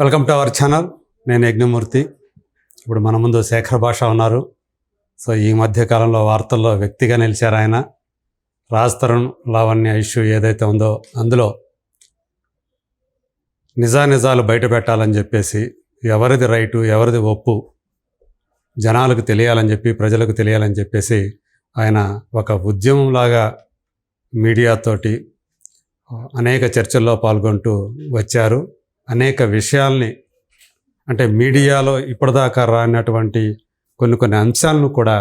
Welcome to our channel. నేను యజ్ఞమూర్తి. ఇప్పుడు మన ముందు శేఖర్ భాష ఉన్నారు. సో ఈ మధ్య కాలంలో వార్తల్లో వ్యక్తిగా నిలిచారు ఆయన. రాజ్ తరుణ్ లావణ్య ఇష్యూ ఏదైతే ఉందో అందులో నిజానిజాలు బయట పెట్టాలని చెప్పేసి ఎవరిది రైటు ఎవరిది ఒప్పు జనాలకు తెలియాలని చెప్పి ప్రజలకు తెలియాలని చెప్పేసి ఆయన ఒక ఉద్యమంలాగా మీడియాతోటి అనేక చర్చల్లో పాల్గొంటూ వచ్చారు. అనేక విషయాల్ని అంటే మీడియాలో ఇప్పటిదాకా రానటువంటి కొన్ని కొన్ని అంశాలను కూడా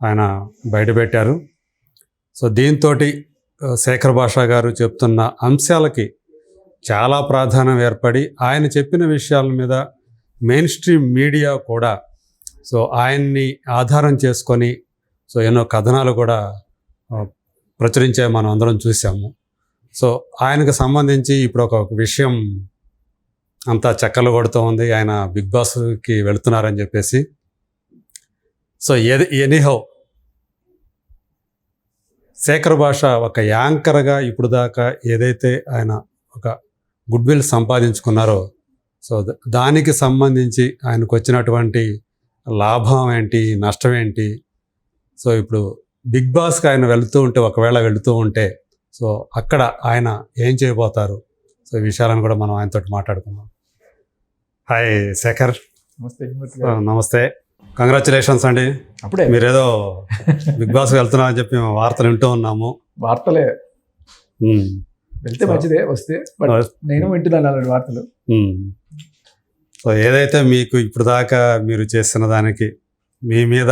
ఆయన బయటపెట్టారు. సో దీంతో శేఖర్ భాష గారు చెప్తున్న అంశాలకి చాలా ప్రాధాన్యం ఏర్పడి ఆయన చెప్పిన విషయాల మీద మెయిన్ స్ట్రీమ్ మీడియా కూడా సో ఆయన్ని ఆధారం చేసుకొని సో ఎన్నో కథనాలు కూడా ప్రచురించే మనం అందరం చూసాము. సో ఆయనకు సంబంధించి ఇప్పుడు ఒక విషయం అంతా చక్కలు కొడుతూ ఉంది. ఆయన బిగ్ బాస్కి వెళుతున్నారని చెప్పేసి. సో ఏది ఎనీహౌ శేఖర్ భాష ఒక యాంకర్గా ఇప్పుడు దాకా ఏదైతే ఆయన ఒక గుడ్ విల్ సంపాదించుకున్నారో సో దానికి సంబంధించి ఆయనకు వచ్చినటువంటి లాభం ఏంటి నష్టం ఏంటి? సో ఇప్పుడు బిగ్ బాస్కి ఆయన వెళుతూ ఉంటే ఒకవేళ వెళుతూ ఉంటే సో అక్కడ ఆయన ఏం చేయబోతారు? సో ఈ విషయాలను కూడా మనం ఆయనతో మాట్లాడుకుందాం. హాయ్ శేఖర్. నమస్తే కంగ్రాచులేషన్స్ అండి. అప్పుడే. మీరేదో బిగ్ బాస్ వెళ్తున్నా అని చెప్పి వార్తలు వింటూ ఉన్నాము. వార్తలే. వెళ్తే మంచిదే వస్తే. నేను వింటున్నాను అలాంటి వార్తలు. సో ఏదైతే మీకు ఇప్పుడు దాకా మీరు చేసిన దానికి మీ మీద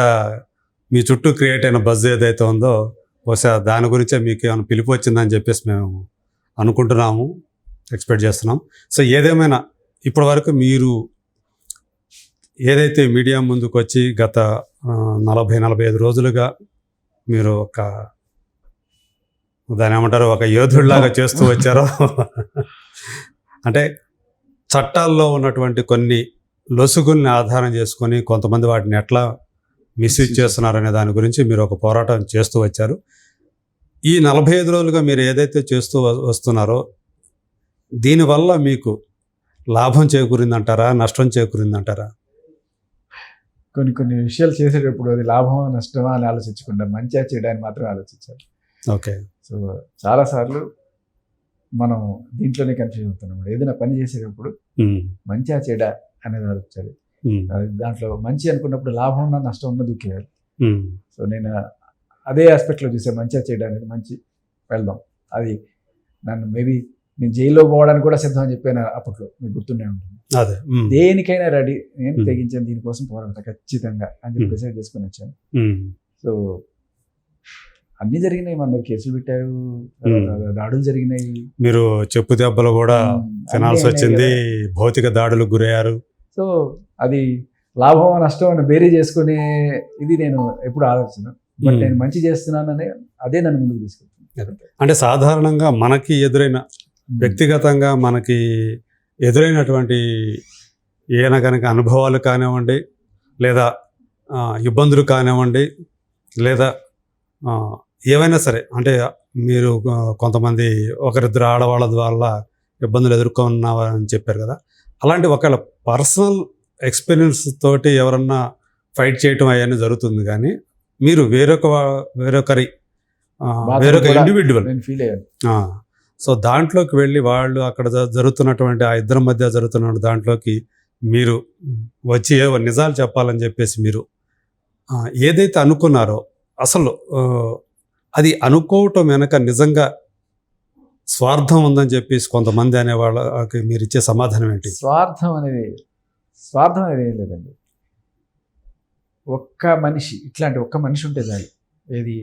మీ చుట్టూ క్రియేట్ అయిన బజ్ ఏదైతే ఉందో బహుశా దాని గురించే మీకు ఏమైనా పిలుపు వచ్చిందని చెప్పేసి మేము అనుకుంటున్నాము ఎక్స్పెక్ట్ చేస్తున్నాం. సో ఏదేమైనా ఇప్పటి వరకు మీరు ఏదైతే మీడియా ముందుకు వచ్చి గత నలభై నలభై ఐదు రోజులుగా మీరు ఒక దాని ఏమంటారు ఒక యోధుడిలాగా చేస్తూ వచ్చారో? అంటే చట్టాల్లో ఉన్నటువంటి కొన్ని లొసుగుల్ని ఆధారం చేసుకొని కొంతమంది వాటిని ఎట్లా మిస్యూజ్ చేస్తున్నారనే దాని గురించి మీరు ఒక పోరాటం చేస్తూ వచ్చారు. ఈ నలభై ఐదు రోజులుగా మీరు ఏదైతే చేస్తూ వస్తున్నారో దీనివల్ల మీకు లాభం చేకూరిందంటారా? నష్టం చేకూరిందంటారా? కొన్ని కొన్ని విషయాలు చేసేటప్పుడు అది లాభమా నష్టమా అని ఆలోచించకుండా మంచిగా చేయడానికి మాత్రమే ఆలోచించాలి. ఓకే. సో చాలా సార్లు మనం దీంట్లోనే కన్ఫ్యూజ్ అవుతున్నాం. ఏదైనా పని చేసేటప్పుడు మంచిగా చెడ అనేది ఆలోచించాలి. దాంట్లో మంచి అనుకున్నప్పుడు లాభం ఉన్నా నష్టం ఉన్నా దుఃఖేయాలి సో నేను అదే ఆస్పెక్ట్లో చూసే మంచిగా చేయడం అనేది మంచి వెళ్దాం అది నన్ను మేబీ నేను జైల్లో పోవడానికి కూడా సిద్ధం అని చెప్పాను అప్పట్లో. మీకు గుర్తుండే ఉంటుంది. అదే. దేనికైనా రెడీ నేను. తెగించాను దీనికోసం పోరాడతా ఖచ్చితంగా అని చెప్పి. డిసైడ్ చేసుకుని వచ్చాను. సో అన్ని జరిగినాయి మన కేసులు పెట్టారు దాడులు జరిగినాయి. మీరు చెప్పు దెబ్బలు కూడా. తినాల్సి వచ్చింది. భౌతిక దాడులకు గురయ్యారు. సో అది లాభం నష్టం అని బేరీ చేసుకునే ఇది నేను ఎప్పుడు ఆలోచన. బట్. నేను మంచి చేస్తున్నానని అదే నన్ను ముందుకు తీసుకెళ్తాను అంటే సాధారణంగా మనకి ఎదురైన వ్యక్తిగతంగా మనకి ఎదురైనటువంటి ఏన కనుక అనుభవాలు కానివ్వండి లేదా ఇబ్బందులు కానివ్వండి లేదా ఏవైనా సరే అంటే మీరు కొంతమంది ఒకరిద్దరు ఆడవాళ్ళ వల్ల ఇబ్బందులు ఎదుర్కొన్నారని చెప్పారు కదా. అలాంటి ఒకవేళ పర్సనల్ ఎక్స్పీరియన్స్ తోటి ఎవరన్నా ఫైట్ చేయటం అవన్నీ జరుగుతుంది కానీ మీరు వేరొక వేరొకరి వేరొక ఇండివిజువల్ ఫీల్ అయ్యాను. సో దాంట్లోకి వెళ్ళి వాళ్ళు అక్కడ జరుగుతున్నటువంటి ఆ ఇద్దరి మధ్య జరుగుతున్న దాంట్లోకి మీరు వచ్చి ఏవో నిజాలు చెప్పాలని చెప్పేసి మీరు ఏదైతే అనుకున్నారో అసలు అది అనుకోవటం వెనక నిజంగా స్వార్థం ఉందని చెప్పేసి కొంతమంది అనే వాళ్ళకి మీరు ఇచ్చే సమాధానం ఏంటి? స్వార్థం అనేది స్వార్థం అనేది ఏం లేదండి. ఒక్క మనిషి ఇట్లాంటి ఒక్క మనిషి ఉంటే చాలు. ఏది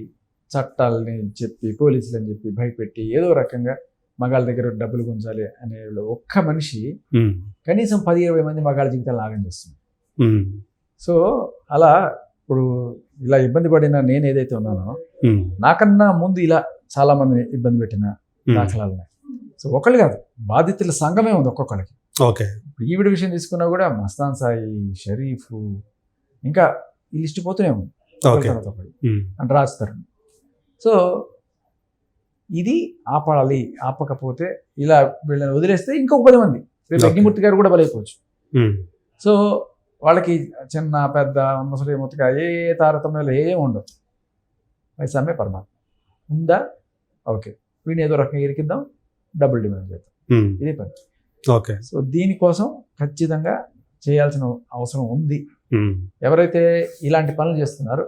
చట్టాలని చెప్పి పోలీసులని చెప్పి భయపెట్టి ఏదో రకంగా మగాళ్ళ దగ్గర డబ్బులు గుంజాలి అనే ఒక్క మనిషి కనీసం పది ఇరవై మంది మగాళ్ళ జీవితాలు ఆగం చేస్తుంది. సో అలా ఇప్పుడు ఇలా ఇబ్బంది పడిన నేను ఏదైతే ఉన్నానో నాకన్నా ముందు ఇలా చాలా మంది ఇబ్బంది పెట్టిన. దాఖలాలు సో ఒకళ్ళు కాదు బాధితుల సంఘమే ఉంది ఒక్కొక్కరికి ఓకే. ఈవిడ విషయం తీసుకున్నా కూడా మస్తాన్ సాయి షరీఫ్ ఇంకా ఈ లిస్ట్ పోతూనే ఉంది. అంటే రాస్తారు సో ఇది ఆపాలి ఆపకపోతే ఇలా వీళ్ళని వదిలేస్తే ఇంకొక పది మంది. రేపు. అగ్నిమూర్తి గారు కూడా బలైపోవచ్చు. సో వాళ్ళకి చిన్న పెద్ద ముసలి ముతక ఏ తారతమ్యాలు ఏం ఉండవు పైసామే పరమాత్మ. ఉందా? ఓకే. వీడిని ఏదో రకంగా ఇరికిద్దాం డబుల్ డిమాండ్ చేద్దాం. ఇదే పని. ఓకే. సో దీనికోసం ఖచ్చితంగా చేయాల్సిన అవసరం ఉంది. ఎవరైతే ఇలాంటి పనులు చేస్తున్నారో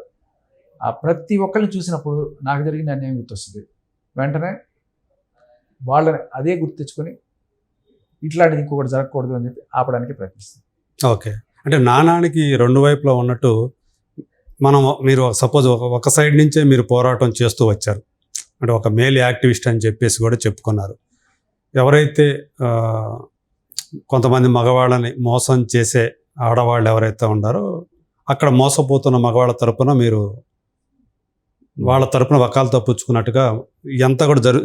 ఆ ప్రతి ఒక్కరిని చూసినప్పుడు నాకు జరిగిన అన్యాయం గుర్తొస్తుంది. వెంటనే వాళ్ళని అదే గుర్తించుకొని ఇట్లాంటిది ఇంకొకటి జరగకూడదు అని చెప్పి ఆపడానికి ప్రయత్నిస్తుంది. ఓకే. అంటే నాణానికి రెండు వైపులా ఉన్నట్టు మనం మీరు సపోజ్ ఒక ఒక సైడ్ నుంచే మీరు పోరాటం చేస్తూ వచ్చారు. అంటే ఒక మేల్ యాక్టివిస్ట్ అని చెప్పేసి కూడా చెప్పుకున్నారు. ఎవరైతే కొంతమంది మగవాళ్ళని మోసం చేసే ఆడవాళ్ళు ఎవరైతే ఉన్నారో అక్కడ మోసపోతున్న మగవాళ్ళ తరపున మీరు వాళ్ళ తరపున వకాలు తప్పించుకున్నట్టుగా ఎంత కూడా జరు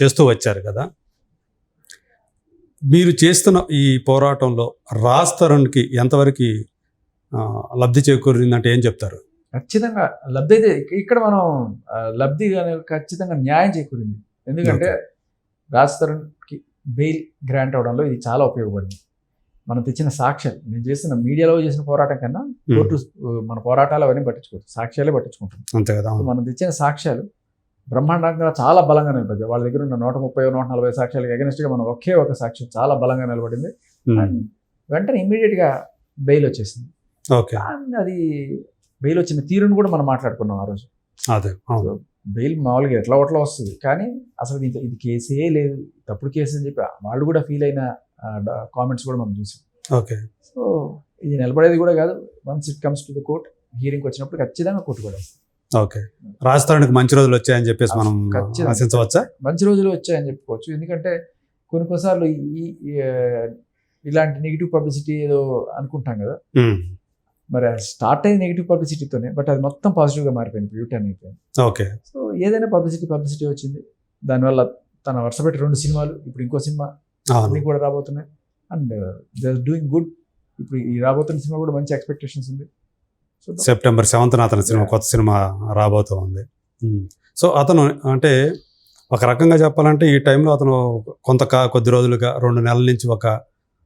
చేస్తూ వచ్చారు కదా. మీరు చేస్తున్న ఈ పోరాటంలో రాజ్ తరుణ్కి ఎంతవరకు లబ్ధి చేకూరిందంటే ఏం చెప్తారు? ఖచ్చితంగా లబ్ధి అయితే ఇక్కడ మనం లబ్ధి అనేది ఖచ్చితంగా న్యాయం చేకూరింది. ఎందుకంటే రాజ్ తరుణ్కి బెయిల్ గ్రాంట్ అవడంలో ఇది చాలా ఉపయోగపడింది. మనం తెచ్చిన సాక్ష్యాలు నేను చేసిన మీడియాలో చేసిన పోరాటం కన్నా కోర్టు మన పోరాటాలు అవన్నీ పట్టించుకోవచ్చు సాక్ష్యాలే పట్టించుకుంటాం అంతే కదా. మనం తెచ్చిన సాక్ష్యాలు బ్రహ్మాండంగా చాలా బలంగా నిలబడ్డాయి. వాళ్ళ దగ్గర ఉన్న నూట ముప్పై నూట నలభై సాక్ష్యాలకు అగెనిస్ట్గా మనం ఒకే ఒక సాక్ష్యం చాలా బలంగా నిలబడింది. వెంటనే ఇమ్మీడియట్గా బెయిల్ వచ్చేసింది. ఓకే. అది బెయిల్ వచ్చిన తీరును కూడా మనం మాట్లాడుకున్నాం ఆ రోజు. అదే. బెయిల్ మామూలుగా ఎట్లా ఒట్లా వస్తుంది. కానీ అసలు ఇది కేసే లేదు. తప్పుడు కేసు అని చెప్పి వాళ్ళు కూడా ఫీల్ అయిన కామెంట్స్ కూడా మనం చూసాం. ఓకే. సో ఇది నిలబడేది కూడా కాదు. Once it comes to the court hearing వచ్చినప్పుడు ఖచ్చితంగా కోర్టు కూడా. ఓకే. రాజ్ తరుణ్కి మంచి రోజులు వచ్చాయని చెప్పేసి మనం. ఆశించవచ్చా? మంచి రోజులు వచ్చాయని చెప్పుకోవచ్చు. ఎందుకంటే కొన్ని కొన్నిసార్లు ఈ ఇలాంటి నెగిటివ్ పబ్లిసిటీ ఏదో అనుకుంటాం కదా. మరి స్టార్ట్ అయ్యి నెగిటివ్ పబ్లిసిటీతోనే బట్ అది మొత్తం పాజిటివ్గా మారిపోయింది. యూటర్న్ అయిపోయింది. ఓకే. సో ఏదైనా పబ్లిసిటీ పబ్లిసిటీ వచ్చింది. దానివల్ల తన వరుస పెట్టి రెండు సినిమాలు ఇప్పుడు ఇంకో సినిమా అన్ని కూడా రాబోతున్నాయి. అండ్ దే డూయింగ్ గుడ్ ఇప్పుడు ఈ రాబోతున్న సినిమా కూడా మంచి ఎక్స్పెక్టేషన్స్ ఉంది. సెప్టెంబర్ సెవెంత్ అతని సినిమా. కొత్త సినిమా రాబోతూ ఉంది. సో అతను అంటే ఒక రకంగా చెప్పాలంటే ఈ టైంలో అతను కొంత కొద్ది రోజులుగా రెండు నెలల నుంచి ఒక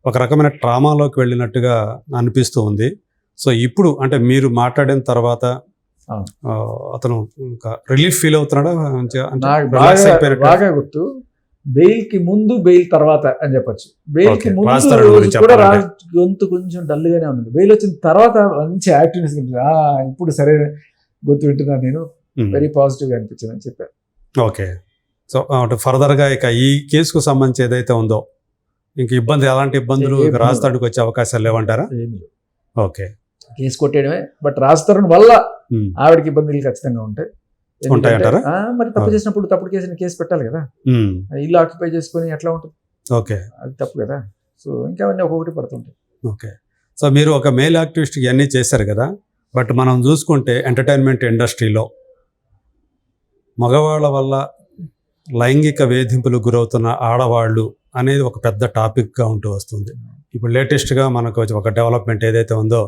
ఒక రకమైన ట్రామాలోకి వెళ్ళినట్టుగా అనిపిస్తూ ఉంది. సో ఇప్పుడు అంటే మీరు మాట్లాడిన తర్వాత అతను ఇంకా రిలీఫ్ ఫీల్ అవుతున్నాడా? బాగా గుర్తు. బెయిల్కి ముందు బెయిల్ తర్వాత అని చెప్పొచ్చు. బెయిల్కి Okay, ముందు కూడా. రాజ్ గొంతు కొంచెం డల్ గానే ఉంది. బెయిల్ వచ్చిన తర్వాత మంచి యాక్టివ్నెస్ ఇప్పుడు సరే గొంతు వింటున్నాను నేను. వెరీ పాజిటివ్గా అనిపించింది అని చెప్పారు. ఓకే. సో అంటే ఫర్దర్గా ఇక ఈ కేసుకు సంబంధించి ఏదైతే ఉందో ఇంక ఇబ్బంది ఎలాంటి ఇబ్బందులు రాజధానికి వచ్చే అవకాశాలు లేవంటారా? ఓకే. కేసు కొట్టేయడమే. బట్ రాజ్ తరుణ్ వల్ల. ఆవిడకి ఇబ్బందులు ఖచ్చితంగా ఉంటాయి. ఉంటాయంటారా? మరి తప్పు. చేసినప్పుడు తప్పుడు కేసు కేసు పెట్టాలి కదా. ఇల్లు ఆక్యుపై చేసుకొని ఎట్లా ఉంటుంది? ఓకే. అది తప్పు కదా. సో ఇంకా అవన్నీ ఒక్కొక్కటి పడుతుంటాయి. ఓకే. సో మీరు ఒక మేల్ యాక్టివిస్ట్ ఇవన్నీ చేశారు కదా బట్ మనం చూసుకుంటే ఎంటర్టైన్మెంట్ ఇండస్ట్రీలో మగవాళ్ళ వల్ల లైంగిక వేధింపులు గురవుతున్న ఆడవాళ్ళు అనేది ఒక పెద్ద టాపిక్గా ఉంటూ వస్తుంది. ఇప్పుడు లేటెస్ట్గా మనకు ఒక డెవలప్మెంట్ ఏదైతే ఉందో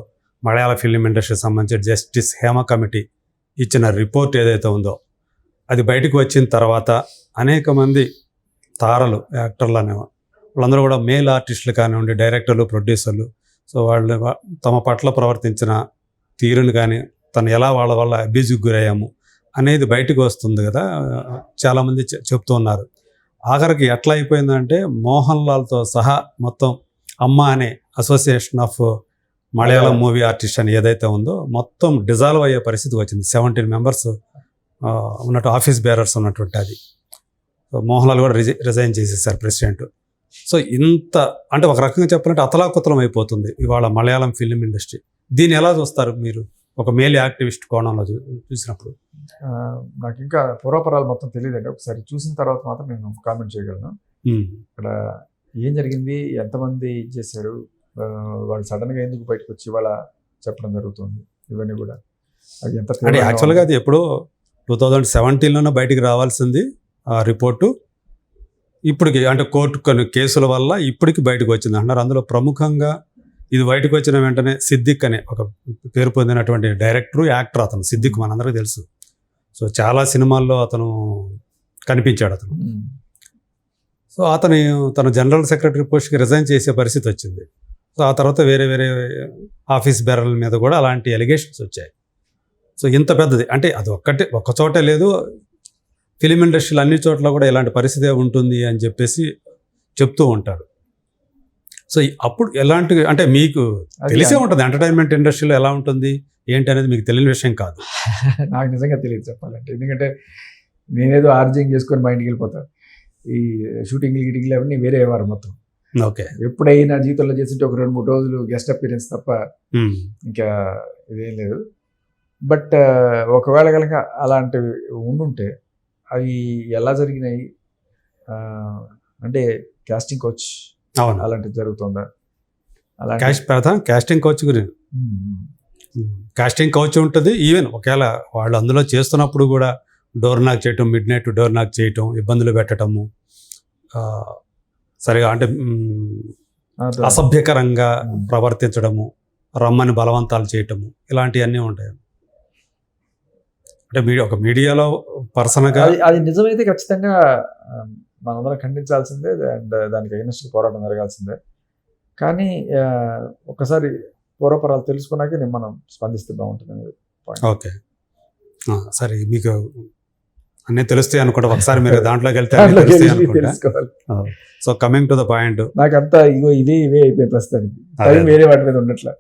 మలయాళ ఫిలిం ఇండస్ట్రీకి సంబంధించి జస్టిస్ హేమ కమిటీ ఇచ్చిన రిపోర్ట్ ఏదైతే ఉందో అది బయటకు వచ్చిన తర్వాత అనేక మంది తారలు యాక్టర్లు అనేవాళ్ళు. వాళ్ళందరూ కూడా మేల్ ఆర్టిస్టులు కానివ్వండి డైరెక్టర్లు ప్రొడ్యూసర్లు. సో వాళ్ళు తమ పట్ల ప్రవర్తించిన తీరుని కానీ తను ఎలా వాళ్ళ వల్ల అబ్యూజ్కి గురయ్యాము అనేది బయటకు వస్తుంది కదా చాలామంది చె- చెప్తూ ఉన్నారు. ఆఖరికి ఎట్లా అయిపోయిందంటే మోహన్ లాల్తో సహా మొత్తం అమ్మ అనే association of Malayalam movie artist అని ఏదైతే ఉందో మొత్తం డిజాల్వ్ అయ్యే పరిస్థితి వచ్చింది. సెవెంటీన్ మెంబర్స్ ఉన్నట్టు ఆఫీస్ బేరర్స్ ఉన్నటువంటి అది. మోహన్ లాల్ కూడా రిజై రిజైన్ చేసేసారు ప్రెసిడెంట్ సో ఇంత అంటే ఒక రకంగా చెప్పాలంటే అతలాకుతలం అయిపోతుంది ఇవాళ మలయాళం ఫిలిం ఇండస్ట్రీ దీన్ని ఎలా చూస్తారు మీరు? ఒక మేల్ యాక్టివిస్ట్ కోణంలో చూసినప్పుడు. నాకు ఇంకా పూర్వపరాలు మొత్తం తెలియదండి. ఒకసారి చూసిన తర్వాత మాత్రం నేను కామెంట్ చేయగలను. ఇక్కడ ఏం జరిగింది? ఎంతమంది చేశారు? వాళ్ళు సడన్గా ఎందుకు బయటకు వచ్చి వాళ్ళ చెప్పడం జరుగుతుంది. ఇవన్నీ కూడా. అది ఎంత అంటే యాక్చువల్గా. అది ఎప్పుడో టూ థౌజండ్ సెవెంటీన్లోనే బయటికి రావాల్సింది ఆ రిపోర్టు. ఇప్పటికి అంటే కోర్టు కొన్ని కేసుల వల్ల ఇప్పటికి బయటకు వచ్చింది అంటున్నారు. అందులో ప్రముఖంగా ఇది బయటకు వచ్చిన వెంటనే సిద్దిక్ అనే ఒక పేరు పొందినటువంటి డైరెక్టరు యాక్టర్ అతను సిద్దిక్ మనందరికీ తెలుసు. సో చాలా సినిమాల్లో అతను కనిపించాడు అతను. సో అతను తన జనరల్ సెక్రటరీ పోస్ట్కి రిజైన్ చేసే పరిస్థితి వచ్చింది. సో ఆ తర్వాత వేరే వేరే ఆఫీస్ బేరల మీద కూడా అలాంటి ఎలిగేషన్స్ వచ్చాయి. సో ఇంత పెద్దది అంటే అది ఒక్కటే ఒక్క చోటే లేదు. ఫిలిం ఇండస్ట్రీలో అన్ని చోట్ల కూడా ఇలాంటి పరిస్థితి ఉంటుంది అని చెప్పేసి చెప్తూ ఉంటారు. సో అప్పుడు ఎలాంటి అంటే మీకు తెలిసే ఉంటుంది ఎంటర్టైన్మెంట్ ఇండస్ట్రీలో ఎలా ఉంటుంది ఏంటి అనేది మీకు తెలియని విషయం కాదు. నాకు నిజంగా తెలియదు చెప్పాలంటే. ఎందుకంటే నేనేదో ఆర్జింగ్ చేసుకొని మా ఇంటికి వెళ్ళిపోతాను. ఈ షూటింగ్లు గిటింగ్లు అవన్నీ వేరే వారు మొత్తం. ఓకే. ఎప్పుడైనా జీవితంలో చేసింటే ఒక రెండు మూడు రోజులు గెస్ట్ అపీరెన్స్ తప్ప. ఇంకా ఇదేం లేదు. బట్ ఒకవేళ కనుక అలాంటివి ఉండుంటే అవి ఎలా జరిగినాయి? అంటే కాస్టింగ్ కోచ్ అవును. అలాంటివి జరుగుతుందా? క్యాష్ ప్రధాన కాస్టింగ్ కోచ్ గురించి కాస్టింగ్ కోచ్ ఉంటుంది. ఈవెన్ ఒకవేళ వాళ్ళు అందులో చేస్తున్నప్పుడు కూడా డోర్ నాక్ చేయటం మిడ్ నైట్ డోర్ నాక్ చేయటం ఇబ్బందులు పెట్టడము సరిగా అంటే అసభ్యకరంగా. ప్రవర్తించడము రమ్మని బలవంతాలు చేయటము ఇలాంటివన్నీ ఉంటాయి. అంటే మీడియా ఒక మీడియాలో పర్సనల్గా అది నిజమైతే ఖచ్చితంగా మనందరం ఖండించాల్సిందే అండ్ దానికి అగెన్స్ట్ పోరాటం జరగాల్సిందే. కానీ ఒకసారి పూర్వపరాలు తెలుసుకున్నాకే నేను మనం స్పందిస్తే బాగుంటుంది అనేది ఓకే. సరే మీకు అన్నీ తెలుస్తాయి అనుకుంటా. ఒకసారి మీరు దాంట్లోకి వెళ్తే so coming to the point నాకంతా ఇగో ఇవే ఇవే అయిపోయి ప్రస్తుతానికి. టైం వేరే వాటి మీద ఉండట్లే.